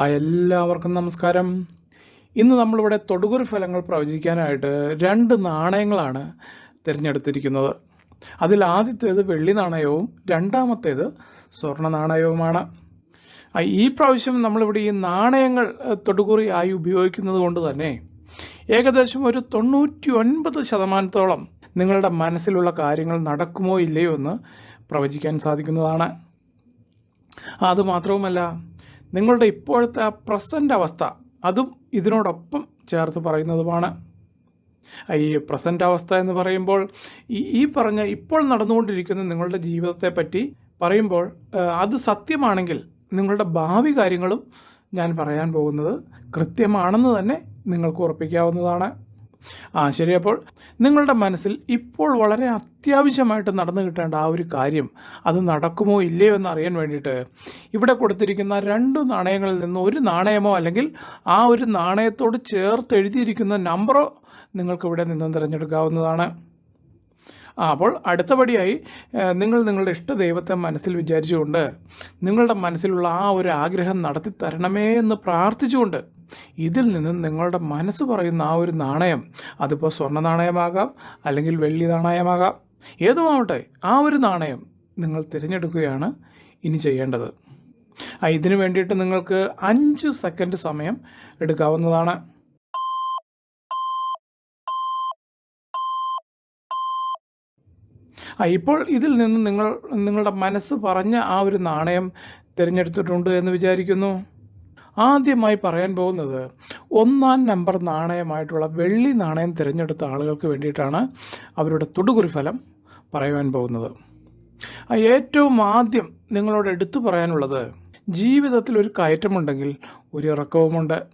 എല്ലാവർക്കും നമസ്കാരം. ഇന്ന് നമ്മളിവിടെ തൊടുകുറി ഫലങ്ങൾ പ്രവചിക്കാനായിട്ട് രണ്ട് നാണയങ്ങളാണ് തിരഞ്ഞെടുത്തിരിക്കുന്നത്. അതിൽ ആദ്യത്തേത് വെള്ളി നാണയവും രണ്ടാമത്തേത് സ്വർണ നാണയവുമാണ്. ഈ പ്രാവശ്യം നമ്മളിവിടെ ഈ നാണയങ്ങൾ തൊടുകുറി ആയി ഉപയോഗിക്കുന്നത് കൊണ്ട് തന്നെ ഏകദേശം ഒരു തൊണ്ണൂറ്റി ഒൻപത് ശതമാനത്തോളം നിങ്ങളുടെ മനസ്സിലുള്ള കാര്യങ്ങൾ നടക്കുമോ ഇല്ലയോ എന്ന് പ്രവചിക്കാൻ സാധിക്കുന്നതാണ്. അതുമാത്രവുമല്ല നിങ്ങളുടെ ഇപ്പോഴത്തെ പ്രസന്റ് അവസ്ഥ അതും ഇതിനോടൊപ്പം ചേർത്ത് പറയുന്നതുമാണ്. ഈ പ്രസന്റ് അവസ്ഥ എന്ന് പറയുമ്പോൾ ഈ ഈ പറഞ്ഞ ഇപ്പോൾ നടന്നുകൊണ്ടിരിക്കുന്ന നിങ്ങളുടെ ജീവിതത്തെ പറ്റി പറയുമ്പോൾ അത് സത്യമാണെങ്കിൽ നിങ്ങളുടെ ഭാവി കാര്യങ്ങളും ഞാൻ പറയാൻ പോകുന്നത് കൃത്യമാണെന്ന് തന്നെ നിങ്ങൾക്ക് ഉറപ്പിക്കാവുന്നതാണ്. ആ ശരി അപ്പോൾ നിങ്ങളുടെ മനസ്സിൽ ഇപ്പോൾ വളരെ അത്യാവശ്യമായിട്ട് നടന്നു കിട്ടേണ്ട ആ ഒരു കാര്യം അത് നടക്കുമോ ഇല്ലയോ എന്ന് അറിയാൻ വേണ്ടിയിട്ട് ഇവിടെ കൊടുത്തിരിക്കുന്ന രണ്ട് നാണയങ്ങളിൽ നിന്ന് ഒരു നാണയമോ അല്ലെങ്കിൽ ആ ഒരു നാണയത്തോട് ചേർത്ത് എഴുതിയിരിക്കുന്ന നമ്പറോ നിങ്ങൾക്കിവിടെ നിന്നും തിരഞ്ഞെടുക്കാവുന്നതാണ്. അപ്പോൾ അടുത്തപടിയായി നിങ്ങൾ നിങ്ങളുടെ ഇഷ്ട ദൈവത്തെ മനസ്സിൽ വിചാരിച്ചുകൊണ്ട് നിങ്ങളുടെ മനസ്സിലുള്ള ആ ഒരു ആഗ്രഹം നടത്തി തരണമേ എന്ന് പ്രാർത്ഥിച്ചുകൊണ്ട് ഇതിൽ നിന്ന് നിങ്ങളുടെ മനസ്സ് പറയുന്ന ആ ഒരു നാണയം അതിപ്പോൾ സ്വർണ നാണയമാകാം അല്ലെങ്കിൽ വെള്ളി നാണയമാകാം ഏതുമാവട്ടെ ആ ഒരു നാണയം നിങ്ങൾ തിരഞ്ഞെടുക്കുകയാണ് ഇനി ചെയ്യേണ്ടത്. ഇതിനു വേണ്ടിയിട്ട് നിങ്ങൾക്ക് അഞ്ച് സെക്കൻഡ് സമയം എടുക്കാവുന്നതാണ് ആ ഇപ്പോൾ ഇതിൽ നിന്ന് നിങ്ങൾ നിങ്ങളുടെ മനസ്സ് പറഞ്ഞ ആ ഒരു നാണയം തിരഞ്ഞെടുത്തിട്ടുണ്ട് എന്ന് വിചാരിക്കുന്നു. ആദ്യമായി പറയാൻ പോകുന്നത് ഒന്നാം നമ്പർ നാണയമായിട്ടുള്ള വെള്ളി നാണയം തിരഞ്ഞെടുത്ത ആളുകൾക്ക് വേണ്ടിയിട്ടാണ് അവരുടെ തൊടുകുറി ഫലം പറയുവാൻ പോകുന്നത്. ഏറ്റവും ആദ്യം നിങ്ങളോട് എടുത്തു പറയാനുള്ളത് ജീവിതത്തിൽ ഒരു കയറ്റമുണ്ടെങ്കിൽ ഒരു ഇറക്കവുമുണ്ട്.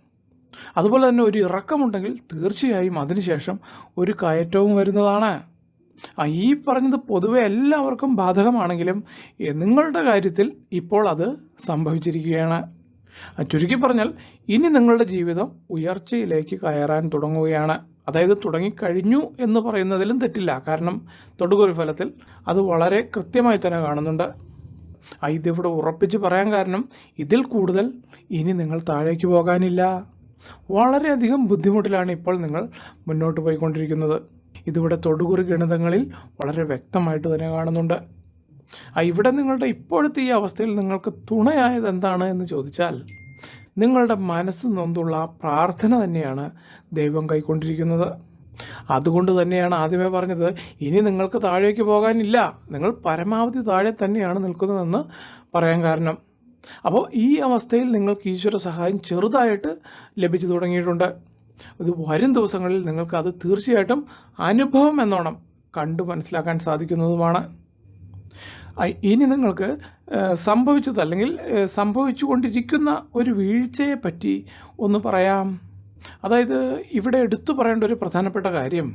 അതുപോലെ തന്നെ ഒരു ഇറക്കമുണ്ടെങ്കിൽ തീർച്ചയായും അതിനുശേഷം ഒരു കയറ്റവും വരുന്നതാണ്. ഈ പറഞ്ഞത് പൊതുവെ എല്ലാവർക്കും ബാധകമാണെങ്കിലും നിങ്ങളുടെ കാര്യത്തിൽ ഇപ്പോൾ അത് സംഭവിച്ചിരിക്കുകയാണ്. ചുരുക്കി പറഞ്ഞാൽ ഇനി നിങ്ങളുടെ ജീവിതം ഉയർച്ചയിലേക്ക് കയറാൻ തുടങ്ങുകയാണ്. അതായത് തുടങ്ങിക്കഴിഞ്ഞു എന്ന് പറയുന്നതിലും തെറ്റില്ല. കാരണം തൊടുകുറി ഫലത്തിൽ അത് വളരെ കൃത്യമായി തന്നെ കാണുന്നുണ്ട്. ഇതിവിടെ ഉറപ്പിച്ച് പറയാൻ കാരണം ഇതിൽ കൂടുതൽ ഇനി നിങ്ങൾ താഴേക്ക് പോകാനില്ല. വളരെയധികം ബുദ്ധിമുട്ടിലാണ് ഇപ്പോൾ നിങ്ങൾ മുന്നോട്ട് പോയിക്കൊണ്ടിരിക്കുന്നത്. ഇതിവിടെ തൊടുകുറി ഗണിതങ്ങളിൽ വളരെ വ്യക്തമായിട്ട് തന്നെ കാണുന്നുണ്ട്. ആ ഇവിടെ നിങ്ങളുടെ ഇപ്പോഴത്തെ ഈ അവസ്ഥയിൽ നിങ്ങൾക്ക് തുണയായത് എന്താണ് എന്ന് ചോദിച്ചാൽ നിങ്ങളുടെ മനസ്സ് നൊന്തുള്ള ആ പ്രാർത്ഥന തന്നെയാണ് ദൈവം കൈക്കൊണ്ടിരിക്കുന്നത്. അതുകൊണ്ട് തന്നെയാണ് ആദ്യമേ പറഞ്ഞത് ഇനി നിങ്ങൾക്ക് താഴേക്ക് പോകാനില്ല. നിങ്ങൾ പരമാവധി താഴെ തന്നെയാണ് നിൽക്കുന്നതെന്ന് പറയാൻ കാരണം. അപ്പോൾ ഈ അവസ്ഥയിൽ നിങ്ങൾക്ക് ഈശ്വര സഹായം ചെറുതായിട്ട് ലഭിച്ചു തുടങ്ങിയിട്ടുണ്ട്. ഇത് വരും ദിവസങ്ങളിൽ നിങ്ങൾക്ക് അത് തീർച്ചയായിട്ടും അനുഭവം എന്നോണം കണ്ടു മനസ്സിലാക്കാൻ സാധിക്കുന്നതുമാണ്. ഇനി നിങ്ങൾക്ക് സംഭവിച്ചത് അല്ലെങ്കിൽ സംഭവിച്ചുകൊണ്ടിരിക്കുന്ന ഒരു വീഴ്ചയെ പറ്റി ഒന്ന് പറയാം. അതായത് ഇവിടെ എടുത്തു പറയേണ്ട ഒരു പ്രധാനപ്പെട്ട കാര്യം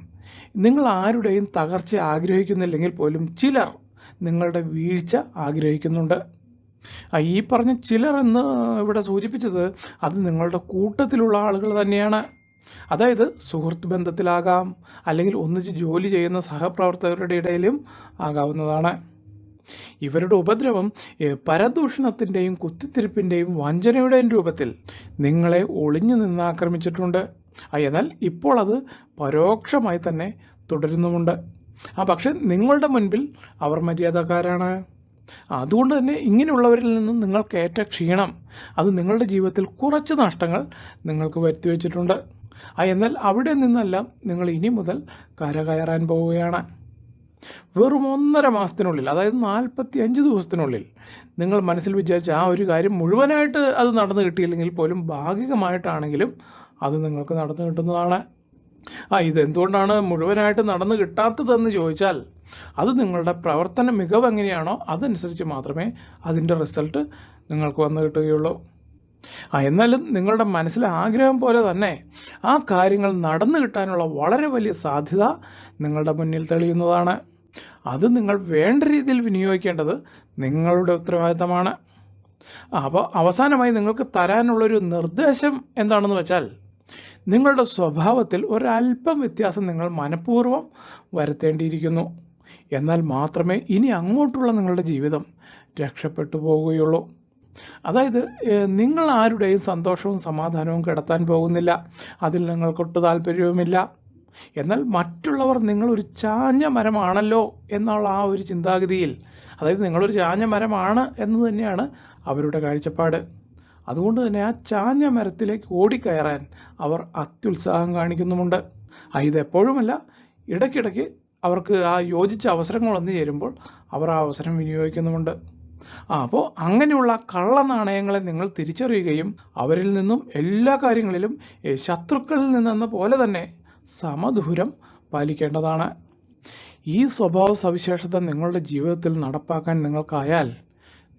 നിങ്ങൾ ആരുടെയും തകർച്ച ആഗ്രഹിക്കുന്നില്ലെങ്കിൽ പോലും ചിലർ നിങ്ങളുടെ വീഴ്ച ആഗ്രഹിക്കുന്നുണ്ട്. ഈ പറഞ്ഞ ചിലർ എന്ന് ഇവിടെ സൂചിപ്പിച്ചത് അത് നിങ്ങളുടെ കൂട്ടത്തിലുള്ള ആളുകൾ തന്നെയാണ്. അതായത് സുഹൃത്ത് ബന്ധത്തിലാകാം അല്ലെങ്കിൽ ഒന്നിച്ച് ജോലി ചെയ്യുന്ന സഹപ്രവർത്തകരുടെ ഇടയിലും ആകാവുന്നതാണ്. ഇവരുടെ ഉപദ്രവം പരദൂഷണത്തിന്റെയും കുത്തിത്തിരിപ്പിന്റെയും വഞ്ചനയുടെയും രൂപത്തിൽ നിങ്ങളെ ഒളിഞ്ഞു നിന്ന് ആക്രമിച്ചിട്ടുണ്ട്. എന്നാൽ ഇപ്പോൾ അത് പരോക്ഷമായി തന്നെ തുടരുന്നുമുണ്ട്. ആ പക്ഷെ നിങ്ങളുടെ മുൻപിൽ അവർ മര്യാദക്കാരാണ്. അതുകൊണ്ട് തന്നെ ഇങ്ങനെയുള്ളവരിൽ നിന്നും നിങ്ങൾക്ക് ഏറ്റ ക്ഷീണം അത് നിങ്ങളുടെ ജീവിതത്തിൽ കുറച്ച് നഷ്ടങ്ങൾ നിങ്ങൾക്ക് വരുത്തി വച്ചിട്ടുണ്ട് ആ എന്നാൽ അവിടെ നിന്നല്ല നിങ്ങൾ ഇനി മുതൽ കരകയറാൻ പോവുകയാണ്. വെറും ഒന്നര മാസത്തിനുള്ളിൽ അതായത് നാൽപ്പത്തി അഞ്ച് ദിവസത്തിനുള്ളിൽ നിങ്ങൾ മനസ്സിൽ വിചാരിച്ച ആ ഒരു കാര്യം മുഴുവനായിട്ട് അത് നടന്നു കിട്ടിയില്ലെങ്കിൽ പോലും ഭാഗികമായിട്ടാണെങ്കിലും അത് നിങ്ങൾക്ക് നടന്നു കിട്ടുന്നതാണ്. ആ ഇതെന്തുകൊണ്ടാണ് മുഴുവനായിട്ട് നടന്നു കിട്ടാത്തതെന്ന് ചോദിച്ചാൽ അത് നിങ്ങളുടെ പ്രവർത്തന മികവ് എങ്ങനെയാണോ അതനുസരിച്ച് മാത്രമേ അതിന്റെ റിസൾട്ട് നിങ്ങൾക്ക് വന്നു കിട്ടുകയുള്ളൂ. ആ എന്നാലും നിങ്ങളുടെ മനസ്സിലെ ആഗ്രഹം പോലെ തന്നെ ആ കാര്യങ്ങൾ നടന്നു കിട്ടാനുള്ള വളരെ വലിയ സാധ്യത നിങ്ങളുടെ മുന്നിൽ തെളിയുന്നതാണ്. അത് നിങ്ങൾ വേണ്ട രീതിയിൽ വിനിയോഗിക്കേണ്ടത് നിങ്ങളുടെ ഉത്തരവാദിത്തമാണ്. അപ്പോൾ അവസാനമായി നിങ്ങൾക്ക് തരാനുള്ളൊരു നിർദ്ദേശം എന്താണെന്ന് വെച്ചാൽ നിങ്ങളുടെ സ്വഭാവത്തിൽ ഒരല്പം വ്യത്യാസം നിങ്ങൾ മനഃപൂർവം വരുത്തേണ്ടിയിരിക്കുന്നു. എന്നാൽ മാത്രമേ ഇനി അങ്ങോട്ടുള്ള നിങ്ങളുടെ ജീവിതം രക്ഷപ്പെട്ടു പോവുകയുള്ളൂ അതായത് നിങ്ങൾ ആരുടെയും സന്തോഷവും സമാധാനവും കിടത്താൻ പോകുന്നില്ല. അതിൽ നിങ്ങൾക്കൊട്ട് താല്പര്യവുമില്ല. എന്നാൽ മറ്റുള്ളവർ നിങ്ങളൊരു ചാഞ്ഞ മരമാണല്ലോ എന്നുള്ള ആ ഒരു ചിന്താഗതിയിൽ. അതായത് നിങ്ങളൊരു ചാഞ്ഞ മരമാണ് എന്ന് തന്നെയാണ് അവരുടെ കാഴ്ചപ്പാട്. അതുകൊണ്ട് തന്നെ ആ ചാഞ്ഞ മരത്തിലേക്ക് ഓടിക്കയറാൻ അവർ അത്യുത്സാഹം കാണിക്കുന്നുമുണ്ട്. ഇതെപ്പോഴുമല്ല ഇടയ്ക്കിടയ്ക്ക് അവർക്ക് ആ യോജിച്ച അവസരങ്ങൾ വന്നു ചേരുമ്പോൾ അവർ ആ അവസരം വിനിയോഗിക്കുന്നുമുണ്ട്. ആ അപ്പോൾ അങ്ങനെയുള്ള കള്ളനാണയങ്ങളെ നിങ്ങൾ തിരിച്ചറിയുകയും അവരിൽ നിന്നും എല്ലാ കാര്യങ്ങളിലും ശത്രുക്കളിൽ നിന്നെന്ന പോലെ തന്നെ സമദൂരം പാലിക്കേണ്ടതാണ്. ഈ സ്വഭാവ സവിശേഷത നിങ്ങളുടെ ജീവിതത്തിൽ നടപ്പാക്കാൻ നിങ്ങൾക്കായാൽ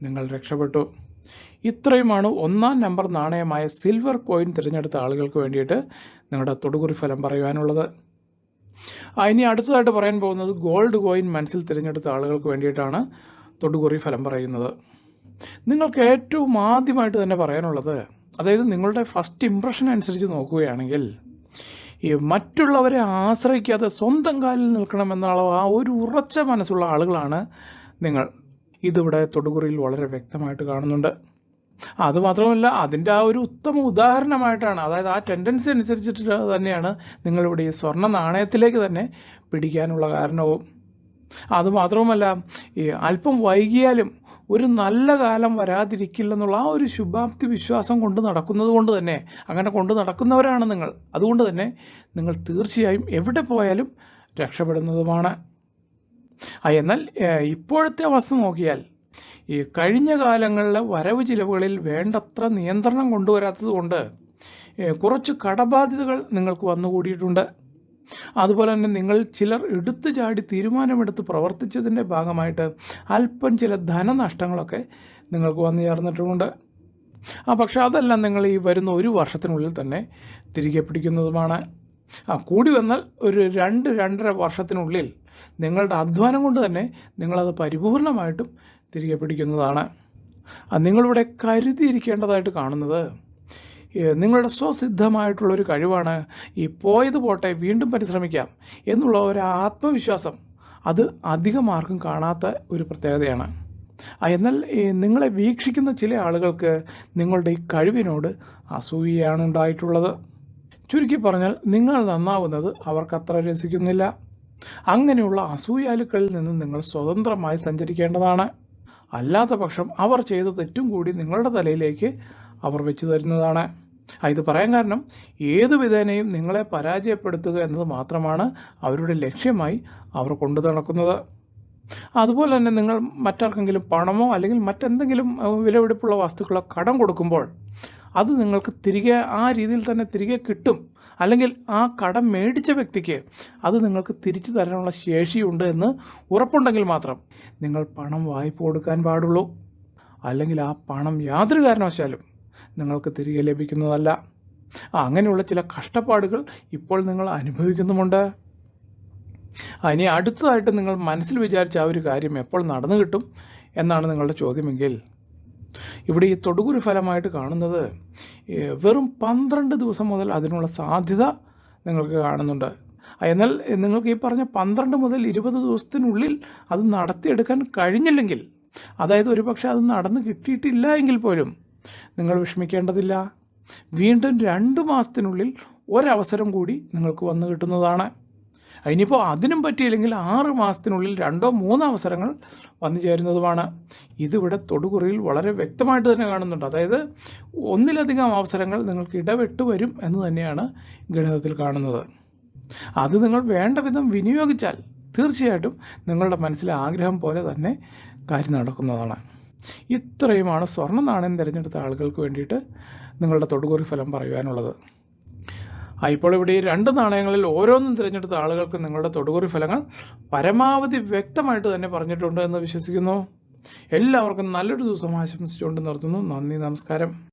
നിങ്ങൾ രക്ഷപ്പെട്ടു. ഇത്രയുമാണ് ഒന്നാം നമ്പർ നാണയമായ സിൽവർ കോയിൻ തിരഞ്ഞെടുത്ത ആളുകൾക്ക് വേണ്ടിയിട്ട് നിങ്ങളുടെ തൊടുകുറി ഫലം പറയുവാനുള്ളത്. ഇനി അടുത്തതായിട്ട് പറയാൻ പോകുന്നത് ഗോൾഡ് കോയിൻ മനസ്സിൽ തിരഞ്ഞെടുത്ത ആളുകൾക്ക് വേണ്ടിയിട്ടാണ്. തൊടുകുറി ഫലം പറയുന്നത്. നിങ്ങൾക്ക് ഏറ്റവും ആദ്യമായിട്ട് തന്നെ പറയാനുള്ളത് അതായത് നിങ്ങളുടെ ഫസ്റ്റ് ഇമ്പ്രഷൻ അനുസരിച്ച് നോക്കുകയാണെങ്കിൽ ഈ മറ്റുള്ളവരെ ആശ്രയിക്കാതെ സ്വന്തം കാലിൽ നിൽക്കണമെന്നുള്ള ആ ഒരു ഉറച്ച മനസ്സുള്ള ആളുകളാണ് നിങ്ങൾ. ഇതിവിടെ തൊടുകുറിയിൽ വളരെ വ്യക്തമായിട്ട് കാണുന്നുണ്ട്. അതുമാത്രമല്ല അതിന്റെ ആ ഒരു ഉത്തമ ഉദാഹരണമായിട്ടാണ് അതായത് ആ ടെൻഡൻസി അനുസരിച്ചിട്ട് തന്നെയാണ് നിങ്ങളിവിടെ ഈ സ്വർണ നാണയത്തിലേക്ക് തന്നെ പിടിക്കാനുള്ള കാരണവും. അതുമാത്രവുമല്ല അല്പം വൈകിയാലും ഒരു നല്ല കാലം വരാതിരിക്കില്ലെന്നുള്ള ആ ഒരു ശുഭാപ്തി വിശ്വാസം കൊണ്ട് നടക്കുന്നത് കൊണ്ട് തന്നെ അങ്ങനെ കൊണ്ട് നടക്കുന്നവരാണ് നിങ്ങൾ. അതുകൊണ്ട് തന്നെ നിങ്ങൾ തീർച്ചയായും എവിടെ പോയാലും രക്ഷപ്പെടുന്നതുമാണ്. എന്നാൽ ഇപ്പോഴത്തെ അവസ്ഥ നോക്കിയാൽ ഈ കഴിഞ്ഞ കാലങ്ങളിലെ വരവ് ചിലവുകളിൽ വേണ്ടത്ര നിയന്ത്രണം കൊണ്ടുവരാത്തത് കൊണ്ട് കുറച്ച് കടബാധ്യതകൾ നിങ്ങൾക്ക് വന്നുകൂടിയിട്ടുണ്ട്. അതുപോലെ തന്നെ നിങ്ങൾ ചിലർ എടുത്തു ചാടി തീരുമാനമെടുത്ത് പ്രവർത്തിച്ചതിന്റെ ഭാഗമായിട്ട് അല്പം ചില ധനനഷ്ടങ്ങളൊക്കെ നിങ്ങൾക്ക് വന്നു ചേർന്നിട്ടുമുണ്ട്. ആ പക്ഷേ അതെല്ലാം നിങ്ങൾ ഈ വരുന്ന ഒരു വർഷത്തിനുള്ളിൽ തന്നെ തിരികെ പിടിക്കുന്നതുമാണ്. ആ കൂടി വന്നാൽ ഒരു രണ്ട് രണ്ടര വർഷത്തിനുള്ളിൽ നിങ്ങളുടെ അധ്വാനം കൊണ്ട് തന്നെ നിങ്ങളത് പരിപൂർണമായിട്ടും തിരികെ പിടിക്കുന്നതാണ്. നിങ്ങളിവിടെ കരുതിയിരിക്കേണ്ടതായിട്ട് കാണുന്നത് നിങ്ങളുടെ സ്വസിദ്ധമായിട്ടുള്ളൊരു കഴിവാണ് ഈ പോയത് പോട്ടെ വീണ്ടും പരിശ്രമിക്കാം എന്നുള്ള ഒരു ആത്മവിശ്വാസം അത് അധികം ആർക്കും കാണാത്ത ഒരു പ്രത്യേകതയാണ്. എന്നാൽ നിങ്ങളെ വീക്ഷിക്കുന്ന ചില ആളുകൾക്ക് നിങ്ങളുടെ ഈ കഴിവിനോട് അസൂയയാണ് ഉണ്ടായിട്ടുള്ളത്. ചുരുക്കി പറഞ്ഞാൽ നിങ്ങൾ നന്നാവുന്നത് അവർക്കത്ര രസിക്കുന്നില്ല. അങ്ങനെയുള്ള അസൂയാലുക്കളിൽ നിന്ന് നിങ്ങൾ സ്വതന്ത്രമായി സഞ്ചരിക്കേണ്ടതാണ്. അല്ലാത്ത പക്ഷം അവർ ചെയ്ത തെറ്റും കൂടി നിങ്ങളുടെ തലയിലേക്ക് അവർ വെച്ചു തരുന്നതാണ്. ഇത് പറയാൻ കാരണം ഏതു വിധേനയും നിങ്ങളെ പരാജയപ്പെടുത്തുക എന്നത് മാത്രമാണ് അവരുടെ ലക്ഷ്യമായി അവർ കൊണ്ടു നടക്കുന്നത്. അതുപോലെ തന്നെ നിങ്ങൾ മറ്റാർക്കെങ്കിലും പണമോ അല്ലെങ്കിൽ മറ്റെന്തെങ്കിലും വിലപിടിപ്പുള്ള വസ്തുക്കളോ കടം കൊടുക്കുമ്പോൾ അത് നിങ്ങൾക്ക് തിരികെ ആ രീതിയിൽ തന്നെ തിരികെ കിട്ടും. അല്ലെങ്കിൽ ആ കടം മേടിച്ച വ്യക്തിക്ക് അത് നിങ്ങൾക്ക് തിരിച്ചു തരാനുള്ള ശേഷിയുണ്ട് എന്ന് ഉറപ്പുണ്ടെങ്കിൽ മാത്രം നിങ്ങൾ പണം വായ്പ കൊടുക്കാൻ പാടുള്ളൂ. അല്ലെങ്കിൽ ആ പണം യാതൊരു കാരണവശാലും നിങ്ങൾക്ക് തിരികെ ലഭിക്കുന്നതല്ല. അങ്ങനെയുള്ള ചില കഷ്ടപ്പാടുകൾ ഇപ്പോൾ നിങ്ങൾ അനുഭവിക്കുന്നുമുണ്ട്. ഇനി അടുത്തതായിട്ട് നിങ്ങൾ മനസ്സിൽ വിചാരിച്ച ആ ഒരു കാര്യം എപ്പോൾ നടന്നു കിട്ടും എന്നാണ് നിങ്ങളുടെ ചോദ്യമെങ്കിൽ ഇവിടെ ഈ തൊടുകുരു ഫലമായിട്ട് കാണുന്നത് വെറും പന്ത്രണ്ട് ദിവസം മുതൽ അതിനുള്ള സാധ്യത നിങ്ങൾക്ക് കാണുന്നുണ്ട്. എന്നാൽ നിങ്ങൾക്ക് ഈ പറഞ്ഞ പന്ത്രണ്ട് മുതൽ ഇരുപത് ദിവസത്തിനുള്ളിൽ അത് നടത്തിയെടുക്കാൻ കഴിഞ്ഞില്ലെങ്കിൽ അതായത് ഒരുപക്ഷെ അത് നടന്ന് കിട്ടിയിട്ടില്ല എങ്കിൽ പോലും നിങ്ങൾ വിഷമിക്കേണ്ടതില്ല. വീണ്ടും രണ്ട് മാസത്തിനുള്ളിൽ ഒരവസരം കൂടി നിങ്ങൾക്ക് വന്നു കിട്ടുന്നതാണ്. ഇനിയിപ്പോൾ അതിനും പറ്റിയില്ലെങ്കിൽ ആറ് മാസത്തിനുള്ളിൽ രണ്ടോ മൂന്നോ അവസരങ്ങൾ വന്നു ചേരുന്നതുമാണ്. ഇതിവിടെ തൊടുകുറിയിൽ വളരെ വ്യക്തമായിട്ട് തന്നെ കാണുന്നുണ്ട്. അതായത് ഒന്നിലധികം അവസരങ്ങൾ നിങ്ങൾക്ക് ഇടപെട്ട് വരും എന്ന് തന്നെയാണ് ഗണിതത്തിൽ കാണുന്നത്. അത് നിങ്ങൾ വേണ്ട വിധം വിനിയോഗിച്ചാൽ തീർച്ചയായിട്ടും നിങ്ങളുടെ മനസ്സിലെ ആഗ്രഹം പോലെ തന്നെ കാര്യം നടക്കുന്നതാണ്. ഇത്രയുമാണ് സ്വർണ നാണയം തിരഞ്ഞെടുത്ത ആളുകൾക്ക് വേണ്ടിയിട്ട് നിങ്ങളുടെ തൊടുകുറി ഫലം പറയുവാനുള്ളത്. ആ ഇപ്പോൾ ഇവിടെ ഈ രണ്ട് നാണയങ്ങളിൽ ഓരോന്നും തിരഞ്ഞെടുത്ത ആളുകൾക്ക് നിങ്ങളുടെ തൊടുകുറി ഫലങ്ങൾ പരമാവധി വ്യക്തമായിട്ട് തന്നെ പറഞ്ഞിട്ടുണ്ട് എന്ന് വിശ്വസിക്കുന്നു. എല്ലാവർക്കും നല്ലൊരു ദിവസം ആശംസിച്ചുകൊണ്ട് നിർത്തുന്നു. നന്ദി നമസ്കാരം.